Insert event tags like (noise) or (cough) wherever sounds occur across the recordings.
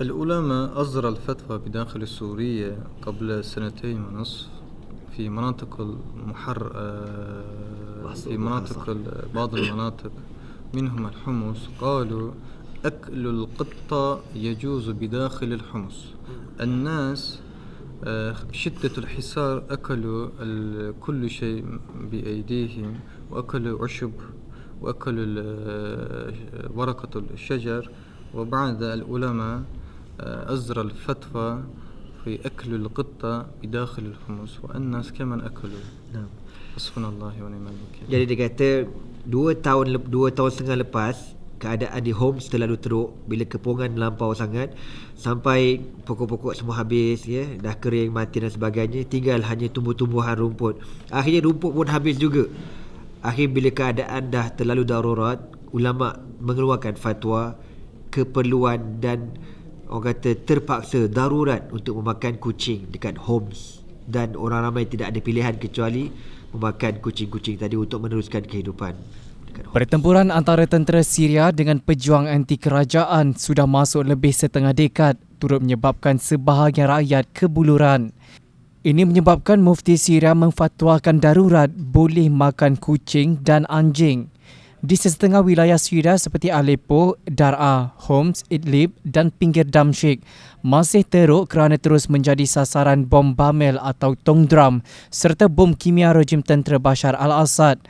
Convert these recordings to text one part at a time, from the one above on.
العلماء أصدر الفتوى بداخل السورية قبل سنتين ونصف في مناطق المحر آه، في مناطق بعض المناطق. منهم الحمص. قالوا أكل القطة يجوز بداخل الحمص. الناس شدة الحصار أكلوا كل شيء بأيديهم وأكلوا عشب وأكلوا آه، ورقة الشجر. وبعد العلماء آه، أصدر الفتوى في أكل القطة بداخل الحمص والناس كمان أكلوا. Nah. حسبنا الله ونعم الوكيل. Jadi dia kata dua tahun dua tahun setengah lepas keadaan di Homs terlalu teruk bila kepungan melampau sangat sampai pokok-pokok semua habis ya dah kering mati dan sebagainya tinggal hanya tumbuh-tumbuhan rumput. Akhirnya rumput pun habis juga. Akhir bila keadaan dah terlalu darurat ulama mengeluarkan fatwa keperluan dan orang kata terpaksa darurat untuk memakan kucing dekat Homs dan orang ramai tidak ada pilihan kecuali memakan kucing-kucing tadi untuk meneruskan kehidupan. Pertempuran antara tentera Syria dengan pejuang anti kerajaan sudah masuk lebih setengah dekad turut menyebabkan sebahagian rakyat kebuluran. Ini menyebabkan mufti Syria memfatwakan darurat boleh makan kucing dan anjing. Di setengah wilayah Syria seperti Aleppo, Dar'a, Homs, Idlib dan pinggir Damsyik masih teruk kerana terus menjadi sasaran bom Bamel atau tong drum serta bom kimia rejim tentera Bashar al-Assad.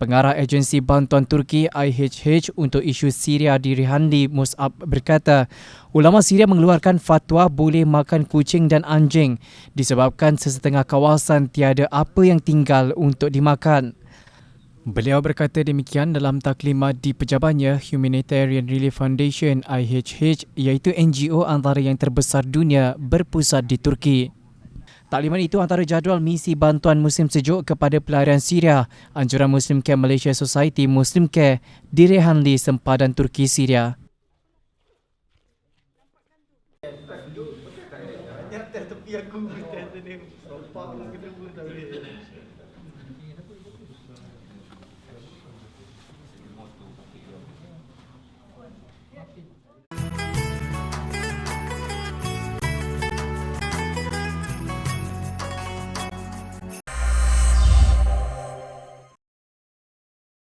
Pengarah agensi bantuan Turki IHH untuk isu Syria di Rihanli Mus'ab berkata, ulama Syria mengeluarkan fatwa boleh makan kucing dan anjing disebabkan sesetengah kawasan tiada apa yang tinggal untuk dimakan. Beliau berkata demikian dalam taklimat di pejabatnya Humanitarian Relief Foundation IHH iaitu NGO antara yang terbesar dunia berpusat di Turki. Taklimat itu antara jadual misi bantuan musim sejuk kepada pelarian Syria, anjuran Muslim Care Malaysia Society Muslim Care di Rehanli sempadan Turki Syria. (laughs)